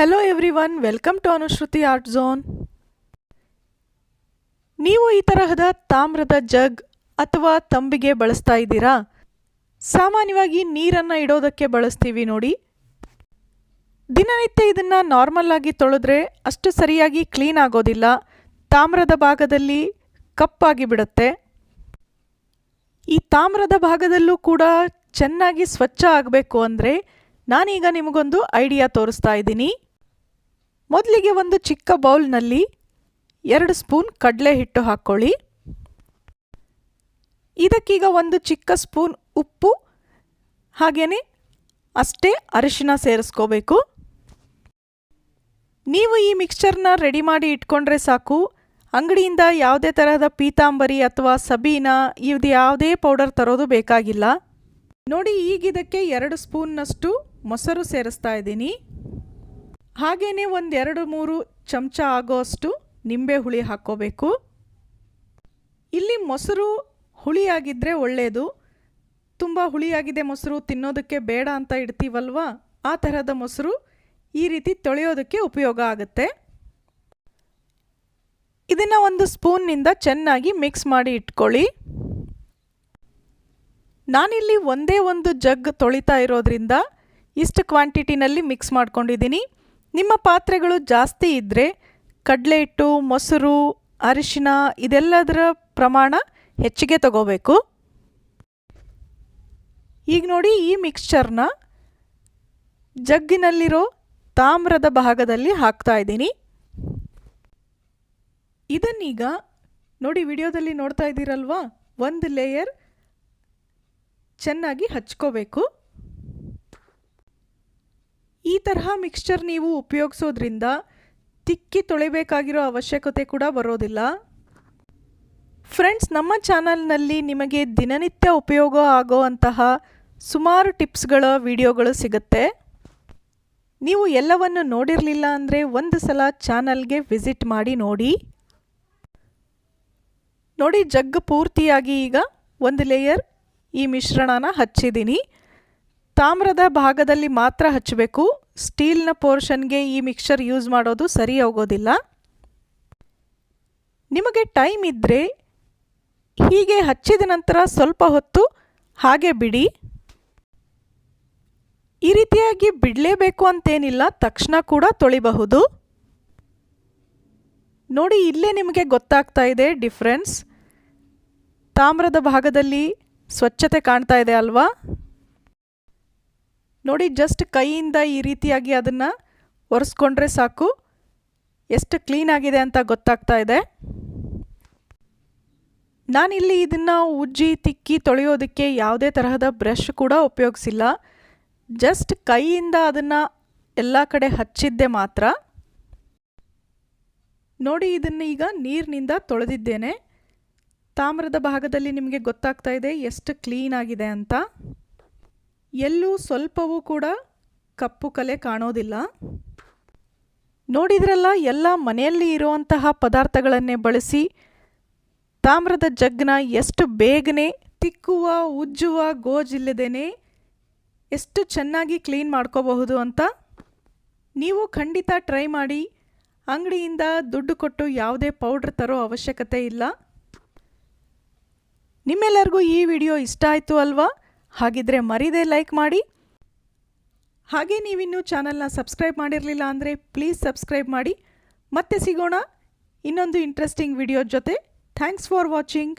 Hello everyone welcome to Anushruti art zone ನೀವು ಈ ತರಹದ ತಾಮ್ರದ ಜಗ್ ಅಥವಾ ತಂಬಿಗೆ ಬಳಸ್ತಾ ಇದ್ದೀರಾ? ಸಾಮಾನ್ಯವಾಗಿ ನೀರನ್ನು ಇಡೋದಕ್ಕೆ ಬಳಸ್ತೀವಿ ನೋಡಿ. ದಿನನಿತ್ಯ ಇದನ್ನು ನಾರ್ಮಲ್ ಆಗಿ ತೊಳೆದ್ರೆ ಅಷ್ಟು ಸರಿಯಾಗಿ ಕ್ಲೀನ್ ಆಗೋದಿಲ್ಲ. ತಾಮ್ರದ ಭಾಗದಲ್ಲಿ ಕಪ್ಪಾಗಿ ಬಿಡುತ್ತೆ. ಈ ತಾಮ್ರದ ಭಾಗದಲ್ಲೂ ಕೂಡ ಚೆನ್ನಾಗಿ ಸ್ವಚ್ಛ ಆಗಬೇಕು ಅಂದರೆ ನಾನೀಗ ನಿಮಗೊಂದು ಐಡಿಯಾ ತೋರಿಸ್ತಾ ಇದ್ದೀನಿ. ಮೊದಲಿಗೆ ಒಂದು ಚಿಕ್ಕ ಬೌಲ್ನಲ್ಲಿ ಎರಡು ಸ್ಪೂನ್ ಕಡಲೆ ಹಿಟ್ಟು ಹಾಕ್ಕೊಳ್ಳಿ. ಇದಕ್ಕೀಗ ಒಂದು ಚಿಕ್ಕ ಸ್ಪೂನ್ ಉಪ್ಪು ಹಾಗೆಯೇ ಅಷ್ಟೇ ಅರಿಶಿನ ಸೇರಿಸ್ಕೋಬೇಕು. ನೀವು ಈ ಮಿಕ್ಸ್ಚರ್ನ ರೆಡಿ ಮಾಡಿ ಇಟ್ಕೊಂಡ್ರೆ ಸಾಕು. ಅಂಗಡಿಯಿಂದ ಯಾವುದೇ ತರಹದ ಪೀತಾಂಬರಿ ಅಥವಾ ಸಬೀನ ಇದು ಯಾವುದೇ ಪೌಡರ್ ತರೋದು ಬೇಕಾಗಿಲ್ಲ. ನೋಡಿ, ಈಗ ಇದಕ್ಕೆ ಎರಡು ಸ್ಪೂನ್ನಷ್ಟು ಮೊಸರು ಸೇರಿಸ್ತಾ ಇದ್ದೀನಿ. ಹಾಗೆಯೇ ಒಂದೆರಡು ಮೂರು ಚಮಚ ಆಗೋಷ್ಟು ನಿಂಬೆ ಹುಳಿ ಹಾಕ್ಕೋಬೇಕು. ಇಲ್ಲಿ ಮೊಸರು ಹುಳಿಯಾಗಿದ್ದರೆ ಒಳ್ಳೆಯದು ತುಂಬ ಹುಳಿಯಾಗಿದೆ ಮೊಸರು, ತಿನ್ನೋದಕ್ಕೆ ಬೇಡ ಅಂತ ಇಡ್ತೀವಲ್ವಾ? ಆ ಥರದ ಮೊಸರು ಈ ರೀತಿ ತೊಳೆಯೋದಕ್ಕೆ ಉಪಯೋಗ ಆಗುತ್ತೆ. ಇದನ್ನು ಒಂದು ಸ್ಪೂನ್ನಿಂದ ಚೆನ್ನಾಗಿ ಮಿಕ್ಸ್ ಮಾಡಿ ಇಟ್ಕೊಳ್ಳಿ. ನಾನಿಲ್ಲಿ ಒಂದೇ ಒಂದು ಜಗ್ ತೊಳಿತಾ ಇರೋದ್ರಿಂದ ಇಷ್ಟು ಕ್ವಾಂಟಿಟಿನಲ್ಲಿ ಮಿಕ್ಸ್ ಮಾಡ್ಕೊಂಡಿದ್ದೀನಿ. ನಿಮ್ಮ ಪಾತ್ರೆಗಳು ಜಾಸ್ತಿ ಇದ್ದರೆ ಕಡಲೆ ಹಿಟ್ಟು ಮೊಸರು, ಅರಿಶಿನ ಇದೆಲ್ಲದರ ಪ್ರಮಾಣ ಹೆಚ್ಚಿಗೆ ತಗೋಬೇಕು. ಈಗ ನೋಡಿ ಈ ಮಿಕ್ಸ್ಚರ್ನ ಜಗ್ಗಿನಲ್ಲಿರೋ ತಾಮ್ರದ ಭಾಗದಲ್ಲಿ ಹಾಕ್ತಾ ಇದ್ದೀನಿ. ಇದನ್ನೀಗ ನೋಡಿ ವಿಡಿಯೋದಲ್ಲಿ ನೋಡ್ತಾ ಇದ್ದೀರಲ್ವಾ? ಒಂದು ಲೇಯರ್ ಚೆನ್ನಾಗಿ ಹಚ್ಕೋಬೇಕು. ಈ ತರಹ ಮಿಕ್ಸ್ಚರ್ ನೀವು ಉಪಯೋಗಿಸೋದ್ರಿಂದ ತಿಕ್ಕಿ ತೊಳಿಬೇಕಾಗಿರೋ ಅವಶ್ಯಕತೆ ಕೂಡ ಬರೋದಿಲ್ಲ. ಫ್ರೆಂಡ್ಸ್ ನಮ್ಮ ಚಾನಲ್ನಲ್ಲಿ ನಿಮಗೆ ದಿನನಿತ್ಯ ಉಪಯೋಗ ಆಗೋವಂತಹ ಸುಮಾರು ಟಿಪ್ಸ್ಗಳ ವಿಡಿಯೋಗಳು ಸಿಗುತ್ತೆ. ನೀವು ಎಲ್ಲವನ್ನು ನೋಡಿರಲಿಲ್ಲ ಅಂದರೆ ಒಂದು ಸಲ ಚಾನಲ್ಗೆ ವಿಸಿಟ್ ಮಾಡಿ ನೋಡಿ. ನೋಡಿ ಜಗ್ ಪೂರ್ತಿಯಾಗಿ ಈಗ ಒಂದು ಲೇಯರ್ ಈ ಮಿಶ್ರಣನ ಹಚ್ಚಿದ್ದೀನಿ. ತಾಮ್ರದ ಭಾಗದಲ್ಲಿ ಮಾತ್ರ ಹಚ್ಚಬೇಕು. ಸ್ಟೀಲ್ನ ಪೋರ್ಷನ್ಗೆ ಈ ಮಿಕ್ಸರ್ ಯೂಸ್ ಮಾಡೋದು ಸರಿ ಹೋಗೋದಿಲ್ಲ. ನಿಮಗೆ ಟೈಮ್ ಇದ್ದರೆ ಹೀಗೆ ಹಚ್ಚಿದ ನಂತರ ಸ್ವಲ್ಪ ಹೊತ್ತು ಹಾಗೆ ಬಿಡಿ. ಈ ರೀತಿಯಾಗಿ ಬಿಡಲೇಬೇಕು ಅಂತೇನಿಲ್ಲ, ತಕ್ಷಣ ಕೂಡ ತೊಳಿಬಹುದು. ನೋಡಿ, ಇಲ್ಲೇ ನಿಮಗೆ ಗೊತ್ತಾಗ್ತಾ ಇದೆ ಡಿಫ್ರೆನ್ಸ್. ತಾಮ್ರದ ಭಾಗದಲ್ಲಿ ಸ್ವಚ್ಛತೆ ಕಾಣ್ತಾ ಇದೆ ಅಲ್ವಾ? ನೋಡಿ ಜಸ್ಟ್ ಕೈಯಿಂದ ಈ ರೀತಿಯಾಗಿ ಅದನ್ನು ಒರೆಸ್ಕೊಂಡ್ರೆ ಸಾಕು. ಎಷ್ಟು ಕ್ಲೀನ್ ಆಗಿದೆ ಅಂತ ಗೊತ್ತಾಗ್ತಾ ಇದೆ. ನಾನಿಲ್ಲಿ ಇದನ್ನು ಉಜ್ಜಿ, ತಿಕ್ಕಿ ತೊಳೆಯೋದಕ್ಕೆ ಯಾವುದೇ ತರಹದ ಬ್ರಷ್ ಕೂಡ ಉಪಯೋಗಿಸಿಲ್ಲ. ಜಸ್ಟ್ ಕೈಯಿಂದ ಅದನ್ನು ಎಲ್ಲ ಕಡೆ ಹಚ್ಚಿದ್ದೆ ಮಾತ್ರ. ನೋಡಿ, ಇದನ್ನು ಈಗ ನೀರಿನಿಂದ ತೊಳೆದಿದ್ದೇನೆ. ತಾಮ್ರದ ಭಾಗದಲ್ಲಿ ನಿಮಗೆ ಗೊತ್ತಾಗ್ತಾ ಇದೆ ಎಷ್ಟು ಕ್ಲೀನ್ ಆಗಿದೆ ಅಂತ. ಎಲ್ಲೂ ಸ್ವಲ್ಪವೂ ಕೂಡ ಕಪ್ಪು ಕಲೆ ಕಾಣೋದಿಲ್ಲ. ನೋಡಿದ್ರಲ್ಲ, ಎಲ್ಲ ಮನೆಯಲ್ಲಿ ಇರುವಂತಹ ಪದಾರ್ಥಗಳನ್ನೇ ಬಳಸಿ ತಾಮ್ರದ ಜಗ್ನ ಎಷ್ಟು ಬೇಗನೆ ತಿಕ್ಕುವ, ಉಜ್ಜುವ ಗೋಜಿಲ್ಲದೇನೆ ಎಷ್ಟು ಚೆನ್ನಾಗಿ ಕ್ಲೀನ್ ಮಾಡ್ಕೋಬಹುದು ಅಂತ ನೀವು ಖಂಡಿತ ಟ್ರೈ ಮಾಡಿ. ಅಂಗಡಿಯಿಂದ ದುಡ್ಡು ಕೊಟ್ಟು ಯಾವುದೇ ಪೌಡ್ರ್ ತರೋ ಅವಶ್ಯಕತೆ ಇಲ್ಲ. ನಿಮ್ಮೆಲ್ಲರಿಗೂ ಈ ವಿಡಿಯೋ ಇಷ್ಟ ಆಯಿತು ಅಲ್ವಾ? ಹಾಗಿದ್ರೆ ಮರಿದೇ ಲೈಕ್ ಮಾಡಿ. ಹಾಗೆ ನೀವಿನ್ನೂ ಚಾನಲ್ನ ಸಬ್ಸ್ಕ್ರೈಬ್ ಮಾಡಿರಲಿಲ್ಲ ಅಂದರೆ ಪ್ಲೀಸ್ ಸಬ್ಸ್ಕ್ರೈಬ್ ಮಾಡಿ. ಮತ್ತೆ ಸಿಗೋಣ ಇನ್ನೊಂದು ಇಂಟ್ರೆಸ್ಟಿಂಗ್ ವಿಡಿಯೋ ಜೊತೆ. Thanks for watching.